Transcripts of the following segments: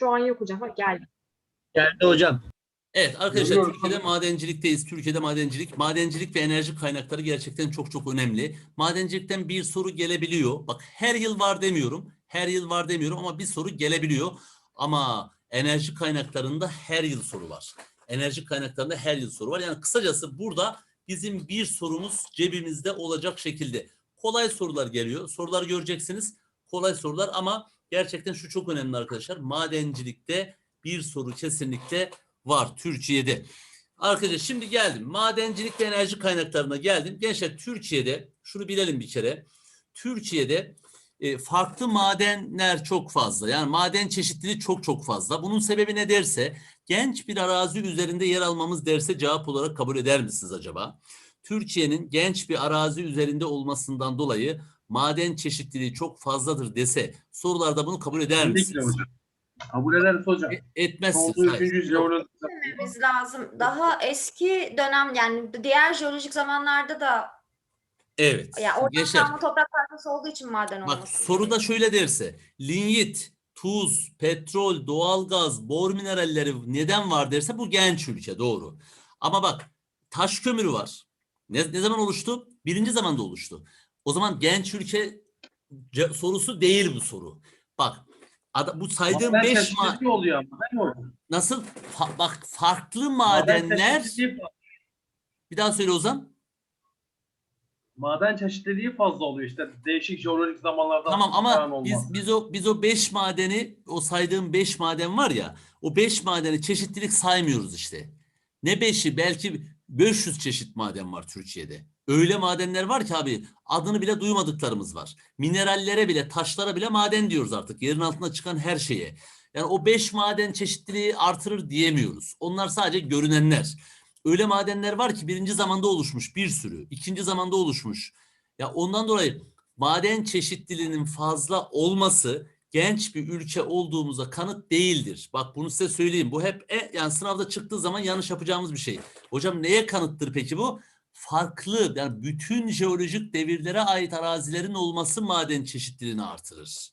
Şu an yok hocam. Ha, geldi. Geldi hocam. Evet arkadaşlar Görüyorum. Türkiye'de madencilikteyiz. Türkiye'de madencilik, madencilik ve enerji kaynakları gerçekten çok çok önemli. Madencilikten bir soru gelebiliyor. Bak her yıl var demiyorum. Her yıl var demiyorum ama bir soru gelebiliyor. Ama enerji kaynaklarında her yıl soru var. Enerji kaynaklarında her yıl soru var. Yani kısacası burada bizim bir sorumuz cebimizde olacak şekilde. Kolay sorular geliyor. Sorular göreceksiniz. Kolay sorular ama gerçekten şu çok önemli arkadaşlar. Madencilikte bir soru kesinlikle var Türkiye'de. Arkadaşlar şimdi geldim. Madencilik ve enerji kaynaklarına geldim. Gençler Türkiye'de şunu bilelim bir kere. Türkiye'de e, farklı madenler çok fazla. Yani maden çeşitliliği çok çok fazla. Bunun sebebi ne derse genç bir arazi üzerinde yer almamız derse cevap olarak kabul eder misiniz acaba? Türkiye'nin genç bir arazi üzerinde olmasından dolayı maden çeşitliliği çok fazladır dese sorularda bunu kabul eder Kesinlikle misiniz? hocam. Kabul ederiz hocam. E- etmezsiniz. Olduğu Hayır. üçüncü Bilmemiz lazım. Daha eski dönem yani diğer jeolojik zamanlarda da Evet. ya orta Gençler kalma toprak parçası olduğu için maden bak olması. soruda şöyle derse linyit, tuz, petrol, doğalgaz, bor mineralleri neden var derse bu genç ülke doğru. Ama bak taş kömürü var. Ne, ne zaman oluştu? Birinci zamanda oluştu. O zaman genç ülke sorusu değil bu soru. Bak bu saydığım Maden beş ma- çeşitliliği oluyor ama değil mi hocam? nasıl Fa- bak farklı Maden madenler fa- bir daha söyle Ozan. Maden çeşitliliği fazla oluyor işte değişik jeolojik zamanlarda. Tamam ama olmaz. biz biz o biz o 5 madeni o saydığım 5 maden var ya o 5 madeni çeşitlilik saymıyoruz işte. Ne 5'i belki 500 çeşit maden var Türkiye'de. Öyle madenler var ki abi adını bile duymadıklarımız var. Minerallere bile taşlara bile maden diyoruz artık yerin altında çıkan her şeye. Yani o 5 maden çeşitliliği artırır diyemiyoruz. Onlar sadece görünenler. Öyle madenler var ki birinci zamanda oluşmuş bir sürü. ikinci zamanda oluşmuş. Ya ondan dolayı maden çeşitliliğinin fazla olması genç bir ülke olduğumuza kanıt değildir. Bak bunu size söyleyeyim. Bu hep e, yani sınavda çıktığı zaman yanlış yapacağımız bir şey. Hocam neye kanıttır peki bu? Farklı yani bütün jeolojik devirlere ait arazilerin olması maden çeşitliliğini artırır.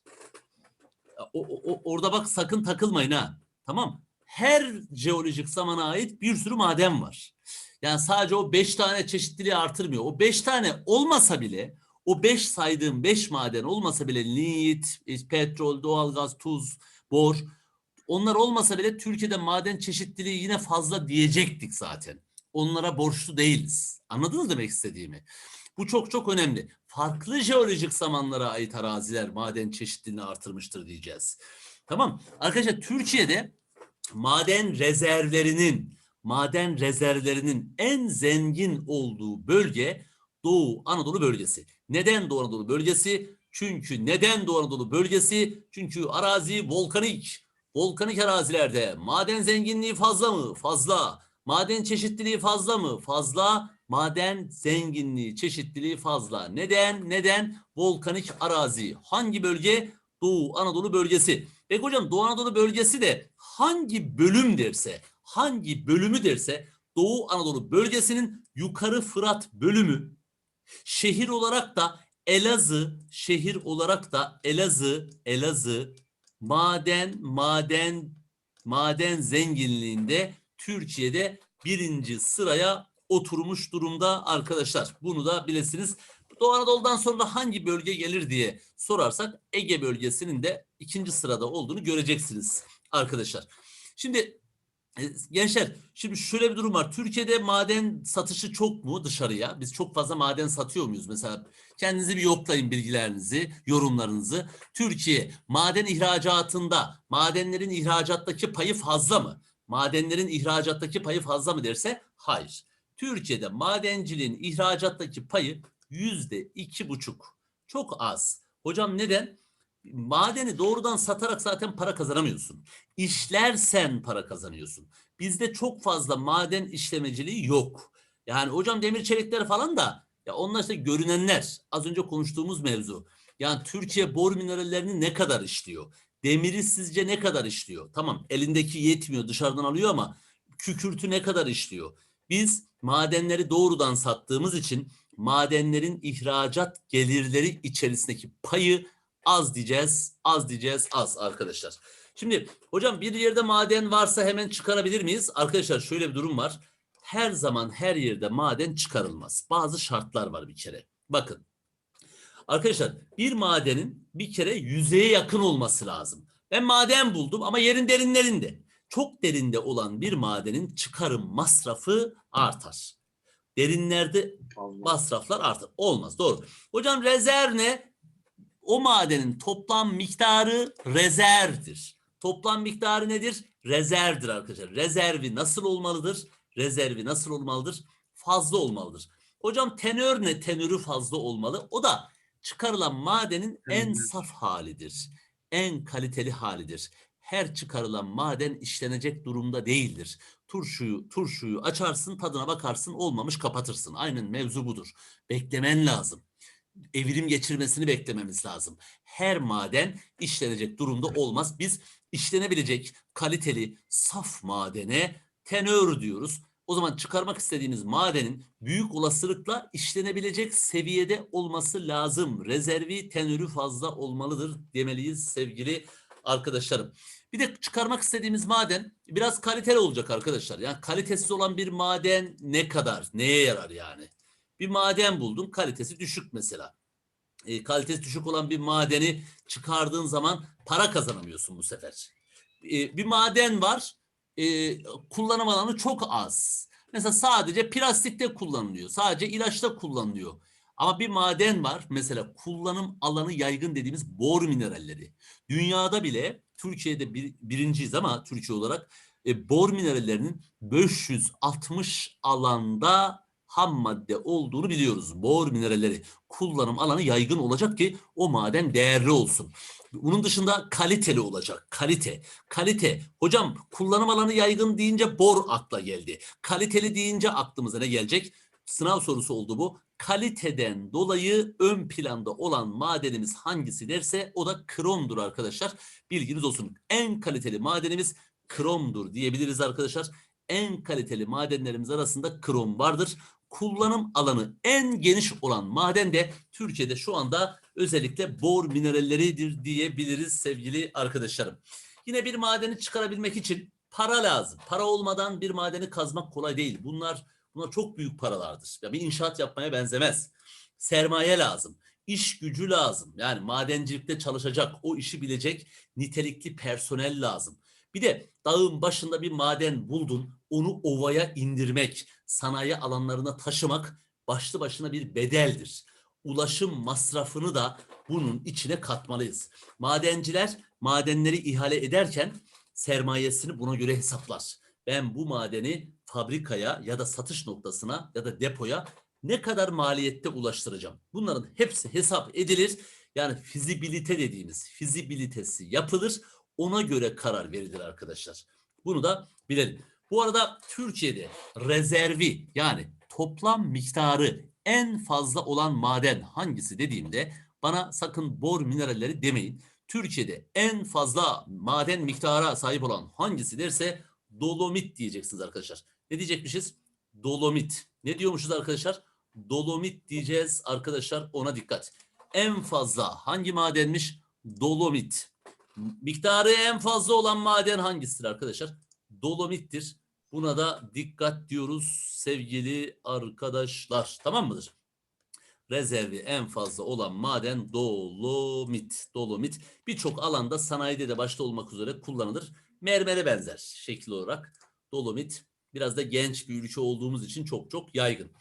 O, o- orada bak sakın takılmayın ha. Tamam. Her jeolojik zamana ait bir sürü maden var. Yani sadece o beş tane çeşitliliği artırmıyor. O beş tane olmasa bile o beş saydığım beş maden olmasa bile linyit, petrol, doğalgaz, tuz, bor onlar olmasa bile Türkiye'de maden çeşitliliği yine fazla diyecektik zaten. Onlara borçlu değiliz. Anladınız demek istediğimi? Bu çok çok önemli. Farklı jeolojik zamanlara ait araziler maden çeşitliliğini artırmıştır diyeceğiz. Tamam. Arkadaşlar Türkiye'de maden rezervlerinin maden rezervlerinin en zengin olduğu bölge Doğu Anadolu bölgesi. Neden Doğu Anadolu bölgesi? Çünkü neden Doğu Anadolu bölgesi? Çünkü arazi volkanik. Volkanik arazilerde maden zenginliği fazla mı? Fazla. Maden çeşitliliği fazla mı? Fazla. Maden zenginliği, çeşitliliği fazla. Neden? Neden? Volkanik arazi. Hangi bölge? Doğu Anadolu bölgesi. Peki hocam Doğu Anadolu bölgesi de hangi bölüm derse, hangi bölümü derse Doğu Anadolu bölgesinin yukarı Fırat bölümü şehir olarak da Elazığ, şehir olarak da Elazığ, Elazığ maden, maden, maden zenginliğinde Türkiye'de birinci sıraya oturmuş durumda arkadaşlar. Bunu da bilesiniz. Doğu Anadolu'dan sonra hangi bölge gelir diye sorarsak Ege bölgesinin de ikinci sırada olduğunu göreceksiniz arkadaşlar. Şimdi gençler şimdi şöyle bir durum var. Türkiye'de maden satışı çok mu dışarıya? Biz çok fazla maden satıyor muyuz? Mesela kendinizi bir yoklayın bilgilerinizi, yorumlarınızı. Türkiye maden ihracatında madenlerin ihracattaki payı fazla mı? Madenlerin ihracattaki payı fazla mı derse hayır. Türkiye'de madenciliğin ihracattaki payı yüzde iki buçuk. Çok az. Hocam neden? Madeni doğrudan satarak zaten para kazanamıyorsun. İşlersen para kazanıyorsun. Bizde çok fazla maden işlemeciliği yok. Yani hocam demir çelikler falan da ya onlar işte görünenler. Az önce konuştuğumuz mevzu. Yani Türkiye bor minerallerini ne kadar işliyor? Demiri sizce ne kadar işliyor? Tamam elindeki yetmiyor dışarıdan alıyor ama kükürtü ne kadar işliyor? Biz madenleri doğrudan sattığımız için madenlerin ihracat gelirleri içerisindeki payı az diyeceğiz, az diyeceğiz, az arkadaşlar. Şimdi hocam bir yerde maden varsa hemen çıkarabilir miyiz? Arkadaşlar şöyle bir durum var. Her zaman her yerde maden çıkarılmaz. Bazı şartlar var bir kere. Bakın. Arkadaşlar bir madenin bir kere yüzeye yakın olması lazım. Ben maden buldum ama yerin derinlerinde. Çok derinde olan bir madenin çıkarım masrafı artar. Derinlerde masraflar artar. Olmaz doğru. Hocam rezerv ne? O madenin toplam miktarı rezervdir. Toplam miktarı nedir? Rezervdir arkadaşlar. Rezervi nasıl olmalıdır? Rezervi nasıl olmalıdır? Fazla olmalıdır. Hocam tenör ne? Tenörü fazla olmalı. O da çıkarılan madenin en saf halidir. En kaliteli halidir. Her çıkarılan maden işlenecek durumda değildir. Turşuyu, turşuyu açarsın, tadına bakarsın, olmamış kapatırsın. Aynen mevzu budur. Beklemen lazım evrim geçirmesini beklememiz lazım. Her maden işlenecek durumda olmaz. Biz işlenebilecek kaliteli saf madene tenör diyoruz. O zaman çıkarmak istediğimiz madenin büyük olasılıkla işlenebilecek seviyede olması lazım. Rezervi tenörü fazla olmalıdır demeliyiz sevgili arkadaşlarım. Bir de çıkarmak istediğimiz maden biraz kaliteli olacak arkadaşlar. Yani kalitesiz olan bir maden ne kadar, neye yarar yani? Bir maden buldun kalitesi düşük mesela. E, kalitesi düşük olan bir madeni çıkardığın zaman para kazanamıyorsun bu sefer. E, bir maden var e, kullanım alanı çok az. Mesela sadece plastikte kullanılıyor. Sadece ilaçta kullanılıyor. Ama bir maden var mesela kullanım alanı yaygın dediğimiz bor mineralleri. Dünyada bile Türkiye'de bir, birinciyiz ama Türkiye olarak e, bor minerallerinin 560 alanda ham madde olduğunu biliyoruz. Bor mineralleri kullanım alanı yaygın olacak ki o maden değerli olsun. Bunun dışında kaliteli olacak. Kalite. Kalite. Hocam kullanım alanı yaygın deyince bor akla geldi. Kaliteli deyince aklımıza ne gelecek? Sınav sorusu oldu bu. Kaliteden dolayı ön planda olan madenimiz hangisi derse o da kromdur arkadaşlar. Bilginiz olsun. En kaliteli madenimiz kromdur diyebiliriz arkadaşlar. En kaliteli madenlerimiz arasında krom vardır kullanım alanı en geniş olan maden de Türkiye'de şu anda özellikle bor mineralleridir diyebiliriz sevgili arkadaşlarım. Yine bir madeni çıkarabilmek için para lazım. Para olmadan bir madeni kazmak kolay değil. Bunlar bunlar çok büyük paralardır. Ya bir inşaat yapmaya benzemez. Sermaye lazım. İş gücü lazım. Yani madencilikte çalışacak, o işi bilecek nitelikli personel lazım. Bir de dağın başında bir maden buldun, onu ovaya indirmek, sanayi alanlarına taşımak başlı başına bir bedeldir. Ulaşım masrafını da bunun içine katmalıyız. Madenciler madenleri ihale ederken sermayesini buna göre hesaplar. Ben bu madeni fabrikaya ya da satış noktasına ya da depoya ne kadar maliyette ulaştıracağım? Bunların hepsi hesap edilir. Yani fizibilite dediğimiz fizibilitesi yapılır. Ona göre karar verilir arkadaşlar. Bunu da bilelim. Bu arada Türkiye'de rezervi yani toplam miktarı en fazla olan maden hangisi dediğimde bana sakın bor mineralleri demeyin. Türkiye'de en fazla maden miktara sahip olan hangisi derse dolomit diyeceksiniz arkadaşlar. Ne diyecekmişiz? Dolomit. Ne diyormuşuz arkadaşlar? Dolomit diyeceğiz arkadaşlar ona dikkat. En fazla hangi madenmiş? Dolomit. Miktarı en fazla olan maden hangisidir arkadaşlar? Dolomittir. Buna da dikkat diyoruz sevgili arkadaşlar. Tamam mıdır? Rezervi en fazla olan maden dolomit. Dolomit birçok alanda sanayide de başta olmak üzere kullanılır. Mermere benzer şekil olarak dolomit biraz da genç bir ülke olduğumuz için çok çok yaygın.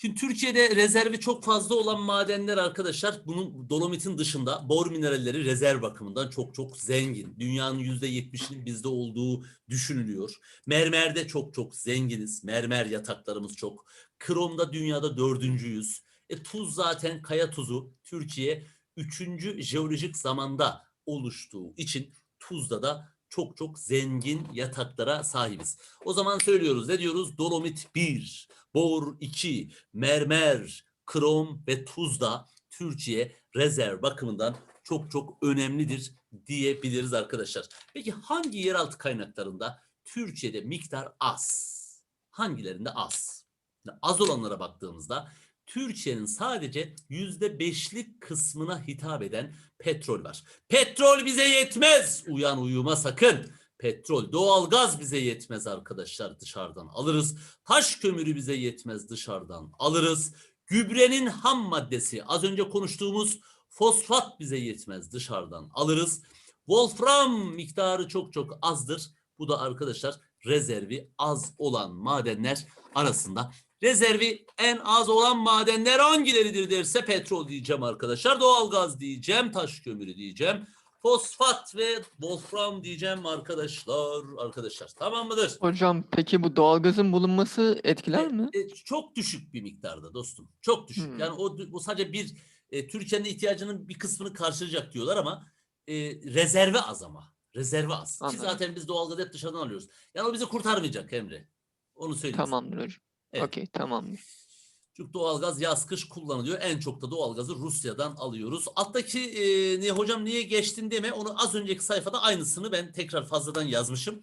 Şimdi Türkiye'de rezervi çok fazla olan madenler arkadaşlar bunun dolomitin dışında bor mineralleri rezerv bakımından çok çok zengin. Dünyanın yüzde yetmişinin bizde olduğu düşünülüyor. Mermerde çok çok zenginiz. Mermer yataklarımız çok. Kromda dünyada dördüncüyüz. E, tuz zaten kaya tuzu Türkiye üçüncü jeolojik zamanda oluştuğu için tuzda da çok çok zengin yataklara sahibiz. O zaman söylüyoruz ne diyoruz? Dolomit 1, bor 2, mermer, krom ve tuz da Türkiye rezerv bakımından çok çok önemlidir diyebiliriz arkadaşlar. Peki hangi yeraltı kaynaklarında Türkiye'de miktar az? Hangilerinde az? Az olanlara baktığımızda Türkiye'nin sadece yüzde beşlik kısmına hitap eden petrol var. Petrol bize yetmez. Uyan uyuma sakın. Petrol, doğalgaz bize yetmez arkadaşlar dışarıdan alırız. Taş kömürü bize yetmez dışarıdan alırız. Gübrenin ham maddesi az önce konuştuğumuz fosfat bize yetmez dışarıdan alırız. Wolfram miktarı çok çok azdır. Bu da arkadaşlar rezervi az olan madenler arasında. Rezervi en az olan madenler hangileridir derse petrol diyeceğim arkadaşlar. Doğalgaz diyeceğim, taş kömürü diyeceğim. Fosfat ve wolfram diyeceğim arkadaşlar. Arkadaşlar tamam mıdır? Hocam peki bu doğalgazın bulunması etkiler E, mi? e, çok düşük bir miktarda dostum. Çok düşük. Hmm. Yani o bu sadece bir e, Türkiye'nin ihtiyacının bir kısmını karşılayacak diyorlar ama e, rezervi az ama. Rezervi az. Ki Anladım. zaten biz doğalgazı hep dışarıdan alıyoruz. Yani o bizi kurtarmayacak Emre. Onu söyleyeyim. Tamamdır hocam. Evet. Okey tamamdır. Çünkü doğalgaz yaz kış kullanılıyor. En çok da doğalgazı Rusya'dan alıyoruz. Alttaki e, ne hocam niye geçtin deme. Onu az önceki sayfada aynısını ben tekrar fazladan yazmışım.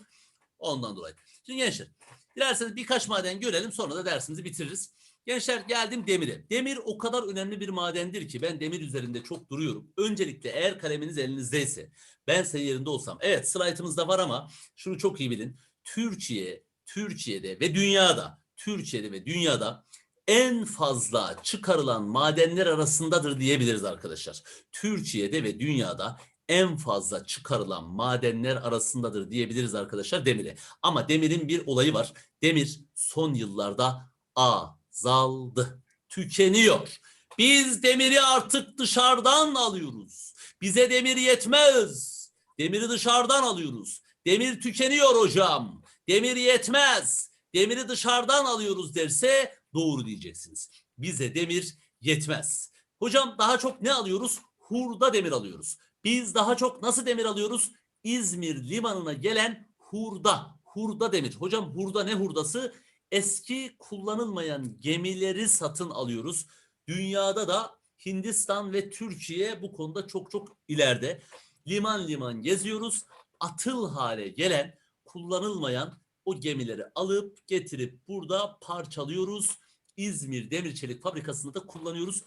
Ondan dolayı. Şimdi gençler dilerseniz birkaç maden görelim sonra da dersimizi bitiririz. Gençler geldim demire. Demir o kadar önemli bir madendir ki ben demir üzerinde çok duruyorum. Öncelikle eğer kaleminiz elinizdeyse ben senin yerinde olsam. Evet slaytımızda var ama şunu çok iyi bilin. Türkiye, Türkiye'de ve dünyada, Türkiye'de ve dünyada en fazla çıkarılan madenler arasındadır diyebiliriz arkadaşlar. Türkiye'de ve dünyada en fazla çıkarılan madenler arasındadır diyebiliriz arkadaşlar demire. Ama demirin bir olayı var. Demir son yıllarda azaldı. Tükeniyor. Biz demiri artık dışarıdan alıyoruz. Bize demir yetmez. Demiri dışarıdan alıyoruz. Demir tükeniyor hocam. Demir yetmez. Demiri dışarıdan alıyoruz derse doğru diyeceksiniz. Bize demir yetmez. Hocam daha çok ne alıyoruz? Hurda demir alıyoruz. Biz daha çok nasıl demir alıyoruz? İzmir limanına gelen hurda. Hurda demir. Hocam hurda ne hurdası? Eski kullanılmayan gemileri satın alıyoruz. Dünyada da Hindistan ve Türkiye bu konuda çok çok ileride. Liman liman geziyoruz. Atıl hale gelen, kullanılmayan o gemileri alıp getirip burada parçalıyoruz. İzmir Demir Çelik Fabrikası'nda da kullanıyoruz.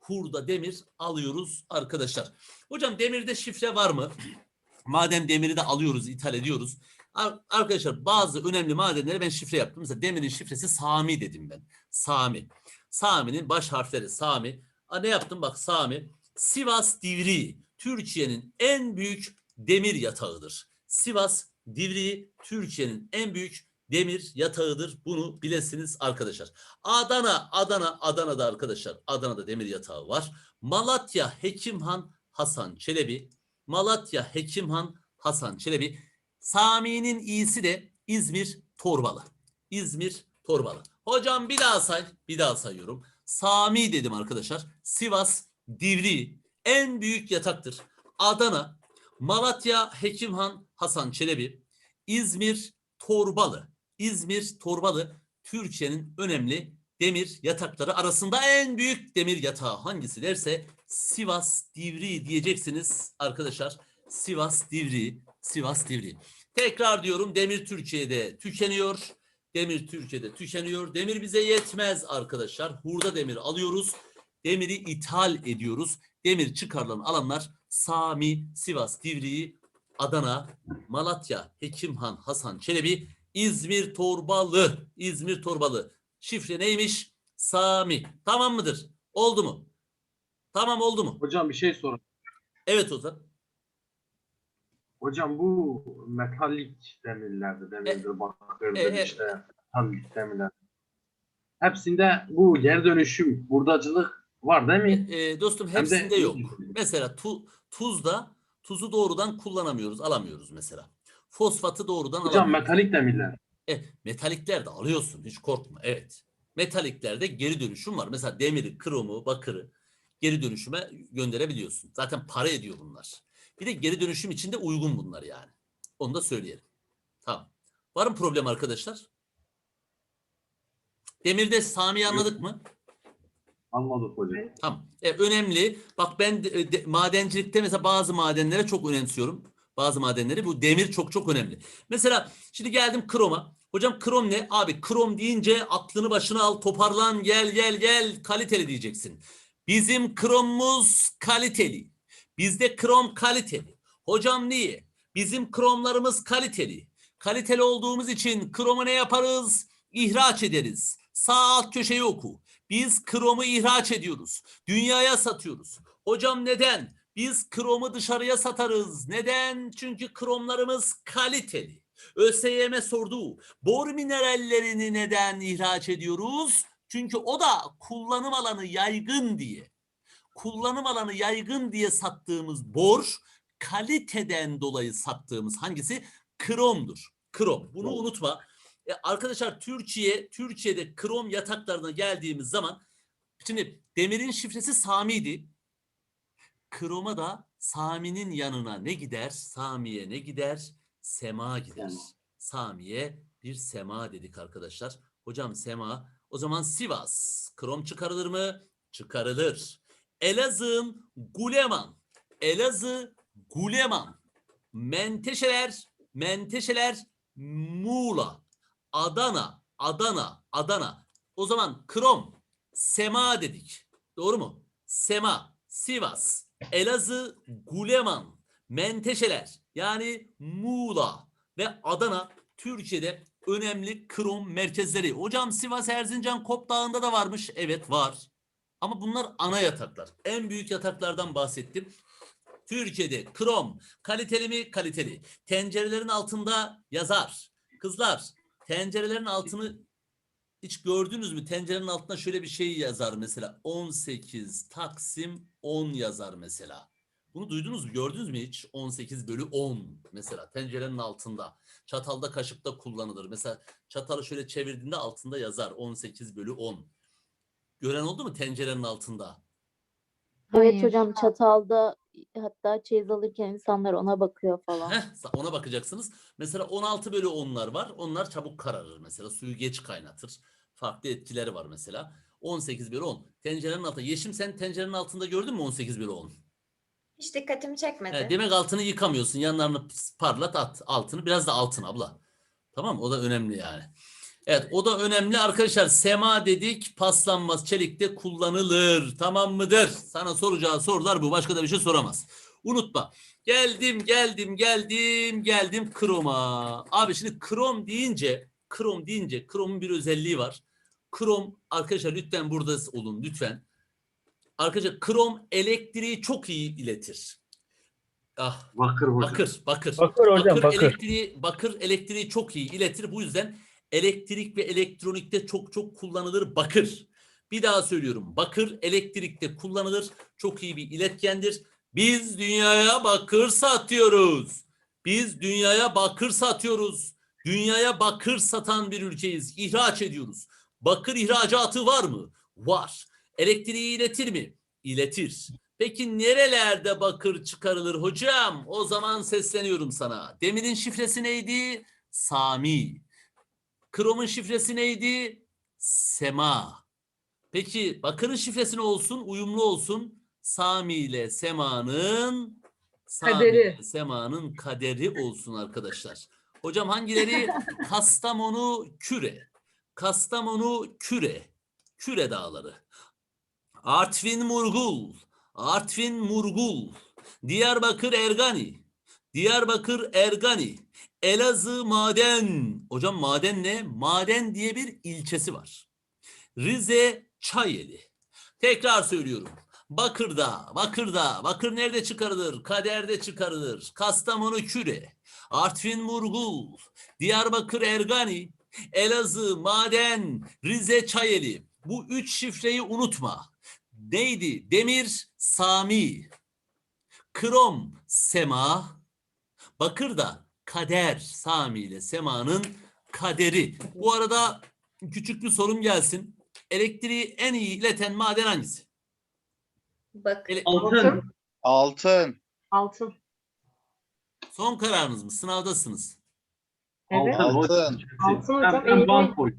Hurda demir alıyoruz arkadaşlar. Hocam demirde şifre var mı? Madem demiri de alıyoruz, ithal ediyoruz. Ar- Arkadaşlar bazı önemli madenlere ben şifre yaptım. Mesela demirin şifresi Sami dedim ben. Sami. Sami'nin baş harfleri Sami. Aa, ne yaptım bak Sami. Sivas Divriği Türkiye'nin en büyük demir yatağıdır. Sivas Divriği Türkiye'nin en büyük demir yatağıdır. Bunu bilesiniz arkadaşlar. Adana, Adana, Adana'da arkadaşlar. Adana'da demir yatağı var. Malatya Hekimhan Hasan Çelebi. Malatya Hekimhan Hasan Çelebi. Sami'nin iyisi de İzmir Torbalı. İzmir Torbalı. Hocam bir daha say. Bir daha sayıyorum. Sami dedim arkadaşlar. Sivas Divri en büyük yataktır. Adana, Malatya Hekimhan Hasan Çelebi, İzmir Torbalı. İzmir Torbalı Türkiye'nin önemli demir yatakları arasında en büyük demir yatağı hangisi derse Sivas Divri diyeceksiniz arkadaşlar. Sivas Divri, Sivas Divri. Tekrar diyorum demir Türkiye'de tükeniyor. Demir Türkiye'de tükeniyor. Demir bize yetmez arkadaşlar. Hurda demir alıyoruz. Demiri ithal ediyoruz. Demir çıkarılan alanlar Sami, Sivas, Divriği, Adana, Malatya, Hekimhan, Hasan Çelebi, İzmir Torbalı. İzmir Torbalı. Şifre neymiş? Sami. Tamam mıdır? Oldu mu? Tamam oldu mu? Hocam bir şey sorun. Evet Ozan. Hocam bu metalik demirlerde demirdir, bakırdır e, e. işte metalik demirler. Hepsinde bu geri dönüşüm, hurdacılık var değil mi? E, dostum Hem de- hepsinde yok. Mesela tu, tuzda tuzu doğrudan kullanamıyoruz, alamıyoruz mesela. Fosfatı doğrudan Hocam alamıyoruz. metalik demirler. E, metalikler de alıyorsun hiç korkma. Evet. Metaliklerde geri dönüşüm var. Mesela demiri, kromu, bakırı geri dönüşüme gönderebiliyorsun. Zaten para ediyor bunlar. Bir de geri dönüşüm için de uygun bunlar yani. Onu da söyleyelim. Tamam. Var mı problem arkadaşlar? Demirde Sami'yi anladık mı? Anladık hocam. Tamam. E, önemli. Bak ben de- de- madencilikte mesela bazı madenlere çok önemsiyorum. Bazı madenleri bu demir çok çok önemli. Mesela şimdi geldim kroma. Hocam krom ne? Abi krom deyince aklını başına al, toparlan, gel gel gel, kaliteli diyeceksin. Bizim kromumuz kaliteli. Bizde krom kaliteli. Hocam niye? Bizim kromlarımız kaliteli. Kaliteli olduğumuz için kromu ne yaparız? İhraç ederiz. Sağ alt köşeyi oku. Biz kromu ihraç ediyoruz. Dünyaya satıyoruz. Hocam neden? Biz kromu dışarıya satarız. Neden? Çünkü kromlarımız kaliteli. ÖSYM sordu. Bor minerallerini neden ihraç ediyoruz? Çünkü o da kullanım alanı yaygın diye. Kullanım alanı yaygın diye sattığımız bor kaliteden dolayı sattığımız hangisi? Kromdur. Krom. Bunu unutma. E, arkadaşlar Türkiye, Türkiye'de krom yataklarına geldiğimiz zaman şimdi demirin şifresi Sami'ydi. Kroma da Sami'nin yanına ne gider? Sami'ye ne gider? Sema gider. Sami'ye bir sema dedik arkadaşlar. Hocam sema. O zaman Sivas. Krom çıkarılır mı? Çıkarılır. Elazığ'ın Guleman. Elazığ Guleman. Menteşeler, Menteşeler Muğla. Adana, Adana, Adana. O zaman Krom, Sema dedik. Doğru mu? Sema, Sivas, Elazığ, Guleman, Menteşeler yani Muğla ve Adana Türkiye'de önemli krom merkezleri. Hocam Sivas Erzincan Kop Dağı'nda da varmış. Evet var. Ama bunlar ana yataklar. En büyük yataklardan bahsettim. Türkiye'de krom kaliteli mi? Kaliteli. Tencerelerin altında yazar. Kızlar tencerelerin altını hiç gördünüz mü? Tencerenin altına şöyle bir şey yazar mesela. 18 Taksim 10 yazar mesela. Bunu duydunuz mu? Gördünüz mü hiç? 18 bölü 10 mesela tencerenin altında. Çatalda kaşıkta kullanılır. Mesela çatalı şöyle çevirdiğinde altında yazar 18 bölü 10. Gören oldu mu tencerenin altında? Evet Hayır. hocam çatalda hatta çeyiz alırken insanlar ona bakıyor falan. Heh, ona bakacaksınız. Mesela 16 bölü 10'lar var. Onlar çabuk kararır mesela. Suyu geç kaynatır. Farklı etkileri var mesela. 18 bölü 10. Tencerenin altında. Yeşim sen tencerenin altında gördün mü 18 bölü 10? Hiç dikkatimi çekmedi. He, demek altını yıkamıyorsun. Yanlarını parlat at altını. Biraz da altın abla. Tamam o da önemli yani. Evet o da önemli arkadaşlar. Sema dedik paslanmaz çelikte kullanılır. Tamam mıdır? Sana soracağı sorular bu. Başka da bir şey soramaz. Unutma. Geldim geldim geldim geldim kroma. Abi şimdi krom deyince krom deyince kromun bir özelliği var. Krom arkadaşlar lütfen burada olun lütfen. Arkadaşlar krom elektriği çok iyi iletir. Ah Bakır hocam. bakır bakır. Bakır hocam bakır. elektriği bakır elektriği çok iyi iletir. Bu yüzden elektrik ve elektronikte çok çok kullanılır bakır. Bir daha söylüyorum. Bakır elektrikte kullanılır. Çok iyi bir iletkendir. Biz dünyaya bakır satıyoruz. Biz dünyaya bakır satıyoruz. Dünyaya bakır satan bir ülkeyiz. İhraç ediyoruz. Bakır ihracatı var mı? Var. Elektriği iletir mi? İletir. Peki nerelerde bakır çıkarılır hocam? O zaman sesleniyorum sana. Demirin şifresi neydi? Sami. Kromun şifresi neydi? Sema. Peki bakırın şifresi ne olsun? Uyumlu olsun. Sami ile Sema'nın Kaderi. Sema'nın kaderi olsun arkadaşlar. Hocam hangileri? Kastamonu Küre. Kastamonu Küre. Küre dağları. Artvin Murgul. Artvin Murgul. Diyarbakır Ergani. Diyarbakır Ergani. Elazığ Maden. Hocam maden ne? Maden diye bir ilçesi var. Rize Çayeli. Tekrar söylüyorum. Bakır'da, Bakır'da, Bakır nerede çıkarılır? Kader'de çıkarılır. Kastamonu Küre, Artvin Murgul, Diyarbakır Ergani, Elazığ Maden, Rize Çayeli. Bu üç şifreyi unutma. Neydi? Demir Sami, Krom Sema, Bakır'da Kader Sami ile Sema'nın kaderi. Bu arada küçük bir sorum gelsin. Elektriği en iyi ileten maden hangisi? Bak. Ele- Altın. Altın. Altın. Son kararınız mı? Sınavdasınız. Evet. Altın. Altın. Altın hocam, Hem- hem eğri- bant boy.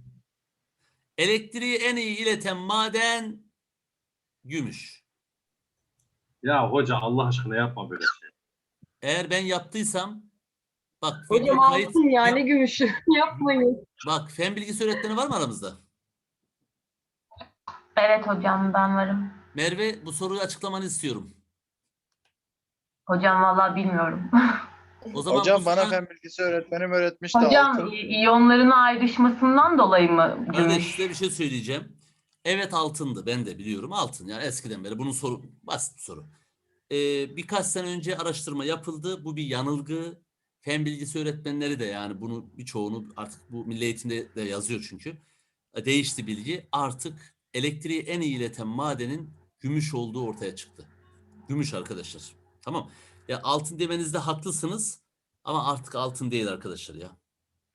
Elektriği en iyi ileten maden gümüş. Ya hoca Allah aşkına yapma böyle şey. Eğer ben yaptıysam Bak Hocam kayıt- altın ya ne gümüşü. Yapmayın. Bak fen bilgisi öğretmeni var mı aramızda? Evet hocam ben varım. Merve bu soruyu açıklamanı istiyorum. Hocam vallahi bilmiyorum. O zaman Hocam bu bana soruya- fen bilgisi öğretmenim öğretmişti hocam altın. i- iyonların ayrışmasından dolayı mı Kardeş gümüş? size bir şey söyleyeceğim. Evet altındı. Ben de biliyorum altın. Yani eskiden beri bunun soru basit bir soru. Ee, birkaç sene önce araştırma yapıldı. Bu bir yanılgı. Fen bilgisi öğretmenleri de yani bunu birçoğunu artık bu milli eğitimde de yazıyor çünkü. E, Değişti bilgi. Artık elektriği en iyi ileten madenin gümüş olduğu ortaya çıktı. Gümüş arkadaşlar. Tamam. Ya altın demenizde haklısınız ama artık altın değil arkadaşlar ya.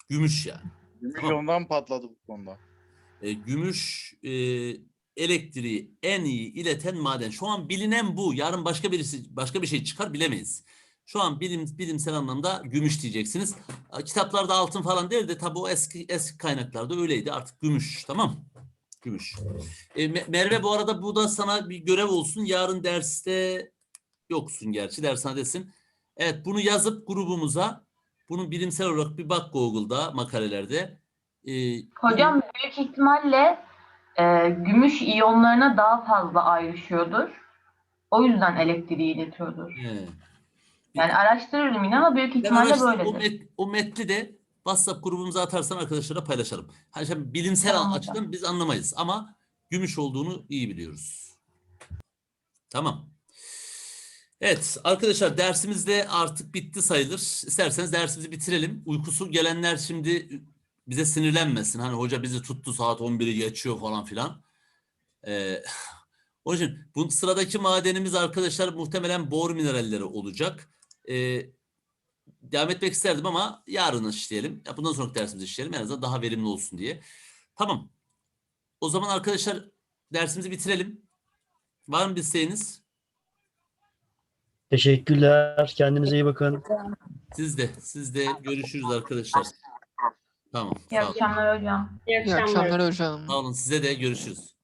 Gümüş yani. Gümüş Tamam. ondan patladı bu konuda. E, gümüş e, elektriği en iyi ileten maden. Şu an bilinen bu. Yarın başka birisi başka bir şey çıkar bilemeyiz. Şu an bilim bilimsel anlamda gümüş diyeceksiniz. Kitaplarda altın falan değil de tabii o eski eski kaynaklarda öyleydi. Artık gümüş. Tamam? Gümüş. E, Me- Merve bu arada bu da sana bir görev olsun. Yarın derste yoksun gerçi dershanedesin. Evet bunu yazıp grubumuza bunu bilimsel olarak bir bak Google'da makalelerde. E, Hocam büyük ihtimalle e, gümüş iyonlarına daha fazla ayrışıyordur. O yüzden elektriği iletiyordur. He. Yani araştırırım yine ama büyük Ben ihtimalle o, böyledir. met, o metni de WhatsApp grubumuza atarsan arkadaşlara paylaşalım. Hani şimdi bilimsel Tamam hocam. açıdan biz anlamayız ama gümüş olduğunu iyi biliyoruz. Tamam. Evet arkadaşlar dersimiz de artık bitti sayılır. İsterseniz dersimizi bitirelim. Uykusu gelenler şimdi bize sinirlenmesin. Hani hoca bizi tuttu saat 11'i geçiyor falan filan. Ee, onun için bu sıradaki madenimiz arkadaşlar muhtemelen bor mineralleri olacak. Ee, devam etmek isterdim ama yarın işleyelim. Ya bundan sonraki dersimizi işleyelim. En azından daha verimli olsun diye. Tamam. O zaman arkadaşlar dersimizi bitirelim. Var mı bir isteğiniz? Teşekkürler. Kendinize iyi bakın. Siz de. Siz de görüşürüz arkadaşlar. Tamam. İyi Sağ olun. akşamlar hocam. İyi akşamlar hocam. Sağ olun. Size de görüşürüz.